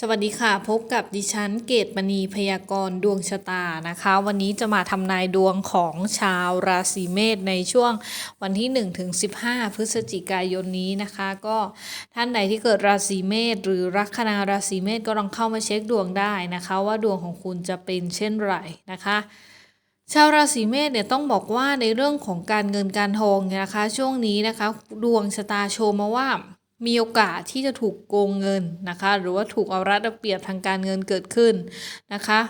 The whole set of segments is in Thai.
สวัสดีค่ะ พบกับดิฉันเกตมณีพยากรณ์ดวงชะตานะคะ วันนี้จะมาทำนายดวงของชาวราศีเมษในช่วงวันที่ 1 ถึง 15 พฤศจิกายนนี้นะคะ ก็ท่านใดที่เกิดราศีเมษหรือลัคนาราศีเมษก็ลองเข้ามาเช็คดวงได้นะคะ ว่าดวงของคุณจะเป็นเช่นไรนะคะชาวราศีเมษเนี่ยต้องบอกว่าในเรื่องของการเงินการทองเนี่ยนะคะ ช่วงนี้นะคะ ดวงชะตาโชว์มาว่า มีโอกาสที่จะถูกโกงเงินนะคะ หรือว่าถูกเอารัดเอาเปรียบทางการเงินเกิดขึ้นนะคะ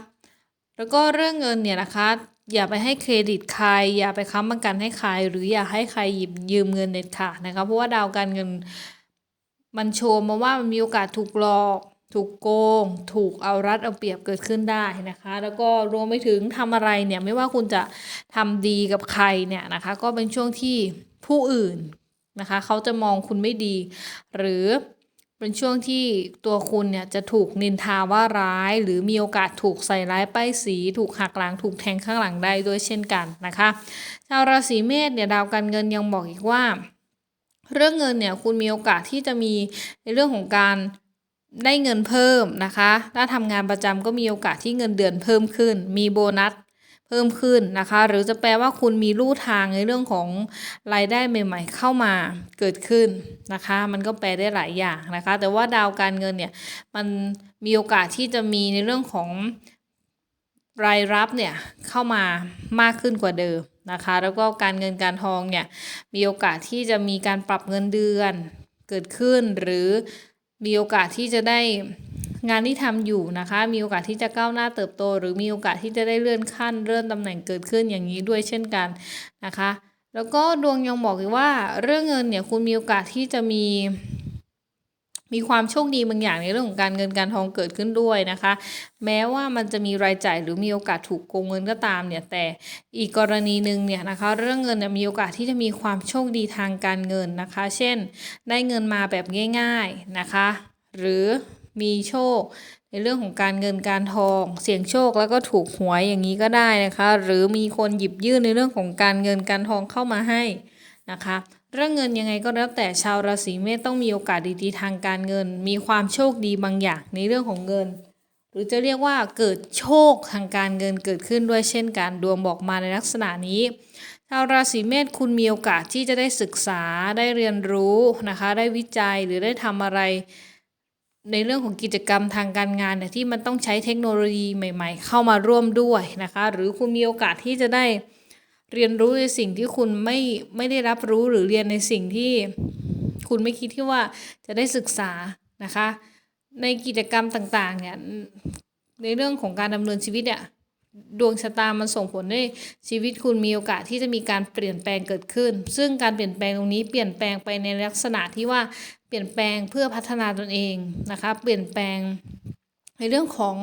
แล้วก็เรื่องเงินเนี่ยนะคะ อย่าไปให้เครดิตใคร อย่าไปค้ำประกันให้ใคร หรืออย่าให้ใครหยิบยืมเงินเด็ดขาดนะคะ เพราะว่าดาวการเงินมันโชว์มาว่ามันมีโอกาสถูกหลอก ถูกโกง ถูกเอารัดเอาเปรียบเกิดขึ้นได้นะคะ แล้วก็รวมไปถึงทำอะไรเนี่ยไม่ว่าคุณจะทำดีกับใครเนี่ยนะคะ ก็เป็นช่วงที่ผู้อื่น นะคะ เขาจะมองคุณไม่ดี หรือเป็นช่วงที่ตัวคุณเนี่ยจะถูกนินทาว่าร้าย หรือมีโอกาสถูกใส่ร้ายป้ายสี ถูกหักหลังถูกแทงข้างหลังได้ด้วยเช่นกันนะคะชาวราศีเมษเนี่ยดาวการเงินยังบอกอีกว่า เรื่องเงินเนี่ยคุณมีโอกาสที่จะมีในเรื่องของการได้เงินเพิ่มนะคะ ถ้าทำงานประจำก็มีโอกาสที่เงินเดือนเพิ่มขึ้น มีโบนัส เพิ่มขึ้นนะคะ หรือจะแปลว่าคุณมีลู่ทางในเรื่องของรายได้ใหม่ ๆ เข้ามาเกิดขึ้นนะคะ มันก็แปลได้หลายอย่างนะคะ แต่ว่าดาวการเงินเนี่ยมันมีโอกาสที่จะมีในเรื่องของรายรับเนี่ยเข้ามามากขึ้นกว่าเดิมนะคะ แล้วก็การเงินการทองเนี่ยมีโอกาสที่จะมีการปรับเงินเดือนเกิดขึ้น หรือมีโอกาสที่จะได้ งานที่ทำอยู่นะคะ มีโอกาสที่จะก้าวหน้าเติบโต หรือมีโอกาสที่จะได้เลื่อนขั้นเลื่อนตำแหน่งเกิดขึ้นอย่างนี้ด้วยเช่นกันนะคะ แล้วก็ดวงยังบอกอีกว่าเรื่องเงินเนี่ยคุณมีโอกาสที่จะมีมีความโชคดีบางอย่างในเรื่องของการเงินการทองเกิดขึ้นด้วยนะคะ แม้ว่ามันจะมีรายจ่ายหรือมีโอกาสถูกโกงเงินก็ตามเนี่ยแต่อีกกรณีหนึ่งเนี่ยนะคะเรื่องเงินเนี่ยมีโอกาสที่จะมีความโชคดีทางการเงินนะคะ เช่น ได้เงินมาแบบง่าย ๆนะคะ หรือ มีโชค ในเรื่องของการเงินการทอง เสี่ยงโชคแล้วก็ถูกหวยอย่างนี้ก็ได้นะคะ หรือมีคนหยิบยื่นในเรื่องของการเงินการทองเข้ามาให้นะคะเรื่องเงินยังไงก็แล้วแต่ชาวราศีเมษต้องมีโอกาสดีๆทางการเงิน มีความโชคดีบางอย่างในเรื่องของเงิน หรือจะเรียกว่าเกิดโชคทางการเงินเกิดขึ้นด้วยเช่นกันดวงบอกมาในลักษณะนี้ ชาวราศีเมษคุณมีโอกาสที่จะได้ศึกษาได้เรียนรู้นะคะ ได้วิจัยหรือได้ทำอะไร ในเรื่องของกิจกรรมทางการงานเนี่ยที่มันต้องใช้เทคโนโลยีใหม่ ๆ เข้ามาร่วมด้วยนะคะ หรือคุณมีโอกาสที่จะได้เรียนรู้ในสิ่งที่คุณไม่ไม่ได้รับรู้หรือเรียนในสิ่งที่คุณไม่คิดที่ว่าจะได้ศึกษานะคะ ในกิจกรรมต่างๆเนี่ยในเรื่องของการดำเนินชีวิตเนี่ยดวงชะตามันส่งผลให้ชีวิตคุณมีโอกาสที่จะมีการเปลี่ยนแปลงเกิดขึ้น ซึ่งการเปลี่ยนแปลงตรงนี้เปลี่ยนแปลงไปในลักษณะที่ว่า ลี่ยนแปลงเพื่อพัฒนาตนเองนะคะ เปลี่ยนแปลงในเรื่องของ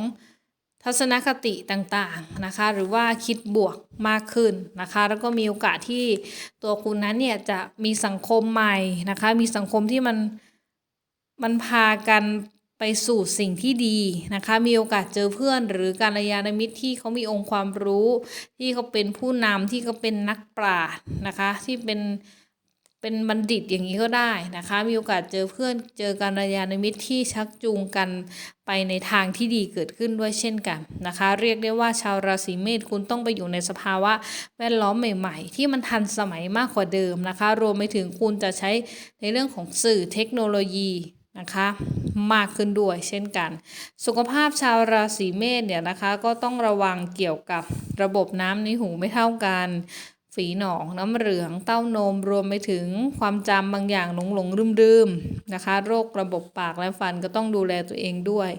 ทัศนคติต่างๆนะคะ หรือว่าคิดบวกมากขึ้นนะคะ แล้วก็มีโอกาสที่ตัวคุณนั้นเนี่ยจะมีสังคมใหม่นะคะ มีสังคมที่มันมันพากันไปสู่สิ่งที่ดีนะคะ มีโอกาสเจอเพื่อน หรือการยานมิตรที่เขามีองค์ความรู้ ที่เขาเป็นผู้นำที่เขาเป็นนักปราชญ์นะคะ ที่เป็น เป็นบัณฑิตอย่างนี้ก็ได้นะคะ มีโอกาสเจอเพื่อนเจอการยานมิตรที่ชักจูงกันไปในทางที่ดีเกิดขึ้นด้วยเช่นกันนะคะ เรียกได้ว่าชาวราศีเมษคุณต้องไปอยู่ในสภาวะแวดล้อมใหม่ ๆ ที่มันทันสมัยมากกว่าเดิมนะคะ รวมไปถึงคุณจะใช้ในเรื่องของสื่อเทคโนโลยีนะคะมากขึ้นด้วยเช่นกัน สุขภาพชาวราศีเมษเนี่ยนะคะ ก็ต้องระวังเกี่ยวกับระบบน้ำในหูไม่เท่ากัน ฝีหนองน้ำเหลืองเต้านมรวมไปถึงความจำบางอย่างหลงหลงลืมลืมนะคะ โรคระบบปากและฟันก็ต้องดูแลตัวเองด้วย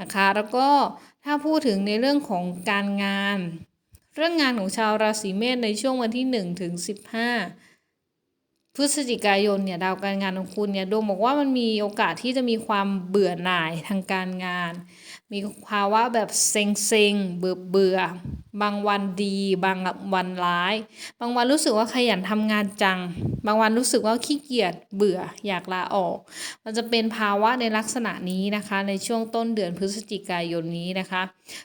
นะคะ แล้วก็ถ้าพูดถึงในเรื่องของการงาน เรื่องงานของชาวราศีเมษในช่วงวันที่ 1 ถึง 15 พฤศจิกายนเนี่ยดาวการงานของคุณเนี่ยดวงบอกว่ามันมีโอกาสที่จะมีความเบื่อหน่ายทางการงาน มีภาวะแบบเซ็งเซ็งเบื่อเบื่อบางวันดี บางวันร้าย บางวันรู้สึกว่าขยันทำงานจัง บางวันรู้สึกว่าขี้เกียจเบื่ออยากลาออก มันจะเป็นภาวะในลักษณะนี้นะคะ ในช่วงต้นเดือนพฤศจิกายนนี้นะคะ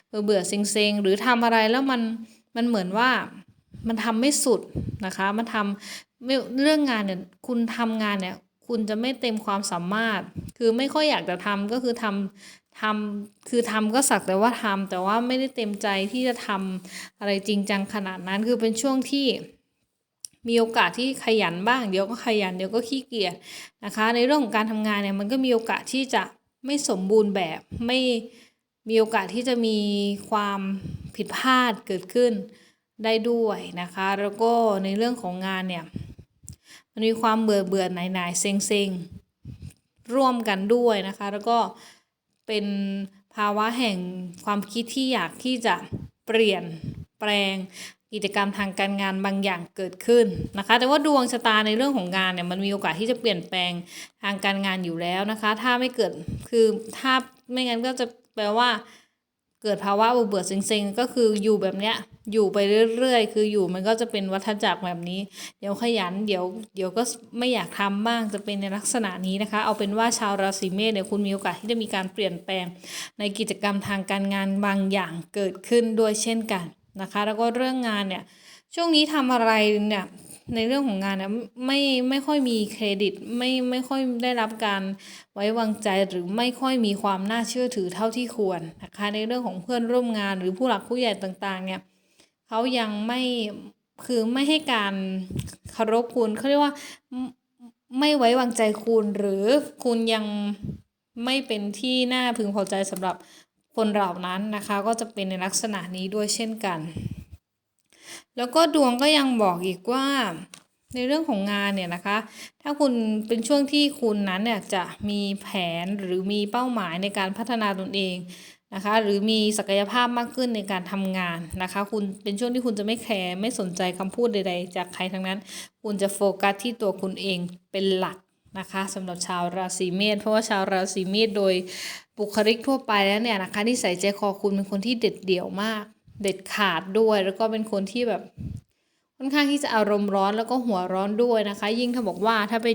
เบื่อเบื่อเซ็งเซ็งหรือทำอะไรแล้วมันมันเหมือนว่ามันทำไม่สุดนะคะ มันทำ ไม่เรื่องงานเนี่ยคุณทำงานเนี่ย คุณจะไม่เต็มความสามารถ คือไม่ค่อยอยากจะทำก็คือททำคือทำก็สักแต่ว่าทำแต่ว่าไม่ได้เต็มใจที่จะทำอะไรจริงจังขนาดนั้นคือเป็นช่วงที่มีโอกาสที่ขยันบ้างเดี๋ยวก็ขยันเดี๋ยวก็ขี้เกียจนะคะ ในเรื่องของการทำงานเนี่ยมันก็มีโอกาสที่จะไม่สมบูรณ์แบบไม่มีโอกาสที่จะมีความผิดพลาดเกิดขึ้นได้ด้วยนะคะ แล้วก็ในเรื่องของงานเนี่ย มันมีความเบื่อเบื่อหน่ายหน่ายเซ็งเซ็งร่วมกันด้วยนะคะ แล้วก็เป็นภาวะแห่งความคิดที่อยากที่จะเปลี่ยนแปลงกิจกรรมทางการงานบางอย่างเกิดขึ้นนะคะ แต่ว่าดวงชะตาในเรื่องของงานเนี่ยมันมีโอกาสที่จะเปลี่ยนแปลงทางการงานอยู่แล้วนะคะ ถ้าไม่เกิดคือถ้าไม่งั้นก็จะแปลว่า เกิดภาวะเบื่อๆเซ็งๆก็คืออยู่แบบเนี้ย อยู่ไปเรื่อยๆ คืออยู่มันก็จะเป็นวัฏจักรแบบนี้ เดี๋ยวขยันเดี๋ยวเดี๋ยวก็ไม่อยากทำบ้างจะเป็นในลักษณะนี้นะคะ เอาเป็นว่าชาวราศีเมษเนี่ยคุณมีโอกาสที่จะมีการเปลี่ยนแปลง ในกิจกรรมทางการงานบางอย่างเกิดขึ้นด้วยเช่นกันนะคะ แล้วก็เรื่องงานเนี่ยช่วงนี้ทำอะไรเนี่ย ในเรื่องของงานเนี่ยไม่ไม่ค่อยมีเครดิต ไม่ไม่ค่อยได้รับการไว้วางใจหรือไม่ค่อยมีความน่าเชื่อถือเท่าที่ควรนะคะในเรื่องของเพื่อนร่วมงานหรือผู้หลักผู้ใหญ่ต่างๆ เนี่ยเขายังไม่คือไม่ให้การเคารพคุณเขาเรียกว่าไม่ไม่ไว้วางใจคุณหรือคุณยังไม่เป็นที่น่าพึงพอใจสำหรับคนเหล่านั้นนะคะ ก็จะเป็นในลักษณะนี้ด้วยเช่นกัน แล้วก็ดวงก็ยังบอกอีกว่า ในเรื่องของงานเนี่ยนะคะ ถ้าคุณเป็นช่วงที่คุณนั้นเนี่ยจะมีแผนหรือมีเป้าหมายในการพัฒนาตนเองนะคะหรือมีศักยภาพมากขึ้นในการทำงานนะคะ คุณเป็นช่วงที่คุณจะไม่แคร์ไม่สนใจคำพูดใด ๆ จากใครทั้งนั้น คุณจะโฟกัสที่ตัวคุณเองเป็นหลักนะคะสำหรับชาวราศีเมษเพราะว่าชาวราศีเมษโดยบุคลิกทั่วไปแล้วเนี่ยนะคะที่ใส่ใจคอคุณเป็นคนที่เด็ดเดี่ยวมาก เด็ดขาดด้วย แล้วก็เป็นคนที่แบบค่อนข้างที่จะอารมณ์ร้อนแล้วก็หัวร้อนด้วยนะคะ ยิ่งถ้าบอกว่าถ้าไป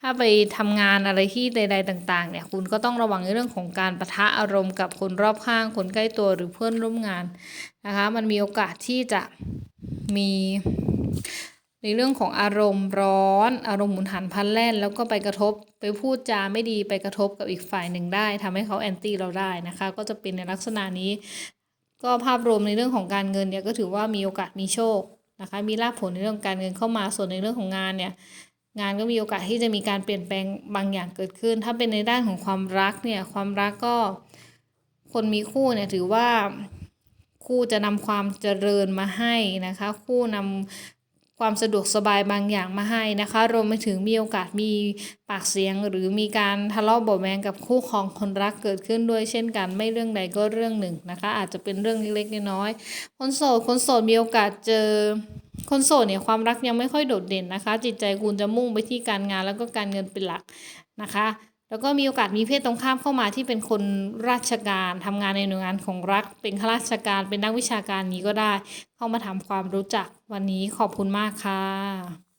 ถ้าไปทำงานอะไรที่ใด ๆต่าง ๆ เนี่ย คุณก็ต้องระวังในเรื่องของการประทะอารมณ์กับคนรอบข้างคนใกล้ตัวหรือเพื่อนร่วมงานนะคะ มันมีโอกาสที่จะมีในเรื่องของอารมณ์ร้อน อารมณ์หมุนหันพันแล่น แล้วก็ไปกระทบไปพูดจาไม่ดีไปกระทบกับอีกฝ่ายหนึ่งได้ทำให้เขาแอนตี้เราได้นะคะ ก็จะเป็นในลักษณะนี้ ก็ภาพรวมในเรื่องของการเงินเนี่ยก็ถือว่ามีโอกาสมีโชคนะคะ มีลาภผลในเรื่องการเงินเข้ามาส่วนในเรื่องของงานเนี่ยงานก็มีโอกาสที่จะมีการเปลี่ยนแปลงบางอย่างเกิดขึ้น ถ้าเป็นในด้านของความรักเนี่ยความรักก็คนมีคู่เนี่ยถือว่าคู่จะนำความเจริญมาให้นะคะ คู่นำ ความสะดวกสบายบางอย่างมาให้นะคะ รวมไปถึงมีโอกาสมีปากเสียง หรือมีการทะเลาะเบาะแวงกับคู่ครองคนรักเกิดขึ้นด้วยเช่นกัน ไม่เรื่องใดก็เรื่องหนึ่งนะคะ อาจจะเป็นเรื่องเล็กๆน้อยๆคนโสดคนโสดมีโอกาสเจอคนโสดเนี่ยความรักยังไม่ค่อยโดดเด่นนะคะ จิตใจคุณจะมุ่งไปที่การงานแล้วก็การเงินเป็นหลักนะคะ แล้วก็มีโอกาสมีเพศตรงข้ามเข้ามาที่เป็นคนราชการทำงานในหน่วยงานของรัฐเป็นข้าราชการเป็นนักวิชาการนี้ก็ได้ เข้ามาทำความรู้จักวันนี้ขอบคุณมากค่ะ